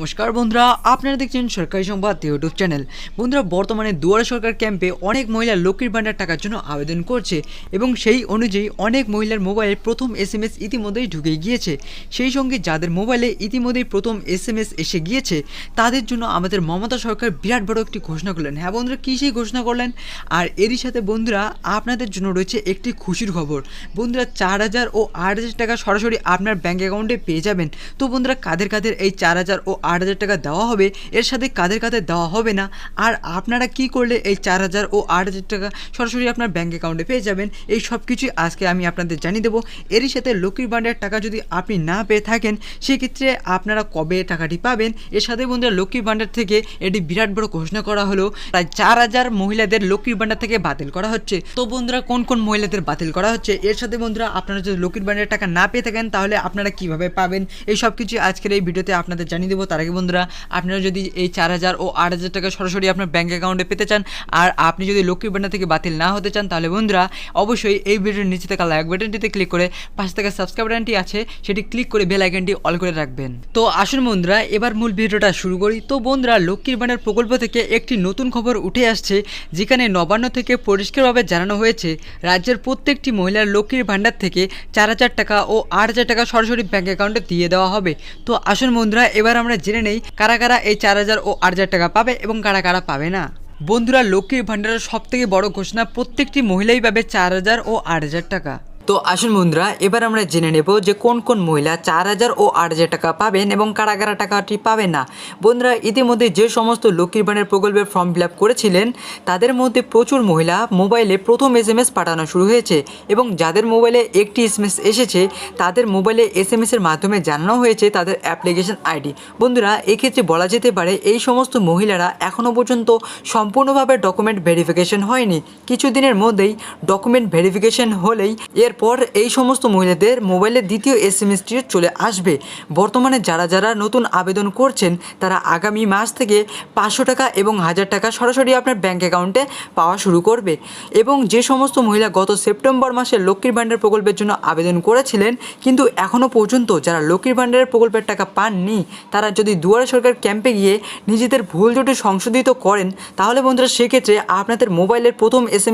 নমস্কার বন্ধুরা, আপনারা দেখছেন সরকারি সংবাদ ইউটিউব চ্যানেল বন্ধুরা, বর্তমানে দুয়ারে সরকার ক্যাম্পে অনেক মহিলা লক্ষ্মীর ভাণ্ডার টাকার জন্য আবেদন করছে এবং সেই অনুযায়ী অনেক মহিলার মোবাইলে প্রথম এস এম এস ইতিমধ্যেই ঢুকে গিয়েছে। সেই সঙ্গে যাদের মোবাইলে ইতিমধ্যেই প্রথম এস এম এস এসে গিয়েছে, তাদের জন্য আমাদের মমতা সরকার বিরাট বড় একটি ঘোষণা করলেন। হ্যাঁ বন্ধুরা, কী সেই ঘোষণা করলেন? আর এরই সাথে বন্ধুরা, আপনাদের জন্য রয়েছে একটি খুশির খবর। বন্ধুরা, চার হাজার ও আট হাজার টাকা সরাসরি আপনার ব্যাঙ্ক অ্যাকাউন্টে পেয়ে যাবেন। তো বন্ধুরা, কাদের কাদের এই চার হাজার ও আট হাজার টাকা দেওয়া হবে, এর সাথে কাদের কাদের দেওয়া হবে না, আর আপনারা কি করলে এই চার হাজার ও আট হাজার টাকা সরাসরি আপনার ব্যাঙ্ক অ্যাকাউন্টে পেয়ে যাবেন, এই সব কিছুই আজকে আমি আপনাদের জানিয়ে দেবো। এরই সাথে লক্ষ্মীর ভাণ্ডারের টাকা যদি আপনি না পেয়ে থাকেন, সেক্ষেত্রে আপনারা কবে টাকাটি পাবেন? এর সাথে বন্ধুরা লক্ষ্মীর ভাণ্ডার থেকে এটি বিরাট বড় ঘোষণা করা হলো, প্রায় চার হাজার মহিলাদের লক্ষ্মীর ভাণ্ডার থেকে বাতিল করা হচ্ছে। তো বন্ধুরা, কোন কোন মহিলাদের বাতিল করা হচ্ছে? এর সাথে বন্ধুরা, আপনারা যদি লক্ষ্মীর ভাণ্ডারের টাকা না পেয়ে থাকেন, তাহলে আপনারা কীভাবে পাবেন? এই সব কিছু আজকের এই ভিডিওতে আপনাদের জানিয়ে দেবো, তার আগে বন্ধুরা, আপনারা যদি এই চার হাজার ও আট হাজার টাকা সরাসরি আপনার ব্যাঙ্ক অ্যাকাউন্টে পেতে চান, আর আপনি যদি লক্ষ্মীর ভাণ্ডার থেকে বাতিল না হতে চান, তাহলে বন্ধুরা, অবশ্যই এই ভিডিওর নিচে থাকা লাইক বাটনটিতে ক্লিক করে পাশে থাকা সাবস্ক্রাইব বাটনটি আছে, সেটি ক্লিক করে বেল আইকনটি অল করে রাখবেন। তো আসুন বন্ধুরা, এবার মূল ভিডিওটা শুরু করি। তো বন্ধুরা, লক্ষ্মীর ভাণ্ডার প্রকল্প থেকে একটি নতুন খবর উঠে আসছে, যেখানে নবান্ন থেকে পরিষ্কারভাবে জানানো হয়েছে, রাজ্যের প্রত্যেকটি মহিলার লক্ষ্মীর ভাণ্ডার থেকে চার হাজার টাকা ও আট হাজার টাকা সরাসরি ব্যাঙ্ক অ্যাকাউন্টে দিয়ে দেওয়া হবে। তো আসুন বন্ধুরা, এবার আমরা জেনে নেই কারা কারা এই চার হাজার ও আট হাজার টাকা পাবে এবং কারা কারা পাবে না। বন্ধুরা, লক্ষ্মীর ভাণ্ডারের সব থেকে বড় ঘোষণা প্রত্যেকটি মহিলাই পাবে চার হাজার ও আট হাজার টাকা। তো আসুন বন্ধুরা, এবার আমরা জেনে নেব যে কোন কোন মহিলা চার হাজার ও আট হাজার টাকা পাবেন এবং কারা কারা টাকাটি পাবেন না। বন্ধুরা, ইতিমধ্যে যে সমস্ত লক্ষ্মীর ভাণ্ডার প্রকল্পের ফর্ম ফিল করেছিলেন, তাদের মধ্যে প্রচুর মহিলা মোবাইলে প্রথম এস এম এস পাঠানো শুরু হয়েছে এবং যাদের মোবাইলে একটি এস এম এস এসেছে, তাদের মোবাইলে এস এম এসের মাধ্যমে জানানো হয়েছে তাদের অ্যাপ্লিকেশন আইডি। বন্ধুরা, এক্ষেত্রে বলা যেতে পারে এই সমস্ত মহিলারা এখনও পর্যন্ত সম্পূর্ণভাবে ডকুমেন্ট ভেরিফিকেশন হয়নি। কিছুদিনের মধ্যেই ডকুমেন্ট ভেরিফিকেশন হলেই এরপর এই সমস্ত মহিলাদের মোবাইলের দ্বিতীয় এস এম চলে আসবে। বর্তমানে যারা যারা নতুন আবেদন করছেন, তারা আগামী মাস থেকে পাঁচশো টাকা এবং হাজার টাকা সরাসরি আপনার ব্যাঙ্ক অ্যাকাউন্টে পাওয়া শুরু করবে। এবং যে সমস্ত মহিলা গত সেপ্টেম্বর মাসে লক্ষ্মীর ভাণ্ডার প্রকল্পের জন্য আবেদন করেছিলেন, কিন্তু এখনও পর্যন্ত যারা লক্ষ্মীর ভাণ্ডারের প্রকল্পের টাকা পাননি, তারা যদি দুয়ারে সরকার ক্যাম্পে গিয়ে নিজেদের ভুল ত্রুটি সংশোধিত করেন, তাহলে বন্ধুরা সেক্ষেত্রে আপনাদের মোবাইলের প্রথম এস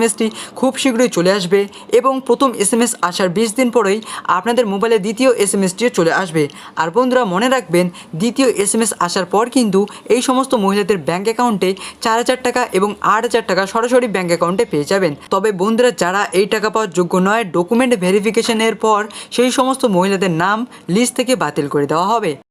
খুব শীঘ্রই চলে আসবে এবং প্রথম এস এম এস আসার বিশ দিন পরেই আপনাদের মোবাইলে দ্বিতীয় এস এম এসটিও চলে আসবে। আর বন্ধুরা, মনে রাখবেন, দ্বিতীয় এসএমএস এম আসার পর কিন্তু এই সমস্ত মহিলাদের ব্যাঙ্ক অ্যাকাউন্টে চার হাজার টাকা এবং আট হাজার টাকা সরাসরি ব্যাঙ্ক অ্যাকাউন্টে পেয়ে যাবেন। তবে বন্ধুরা, যারা এই টাকা পাওয়ার যোগ্য নয়, ডকুমেন্ট ভেরিফিকেশনের পর সেই সমস্ত মহিলাদের নাম লিস্ট থেকে বাতিল করে দেওয়া হবে।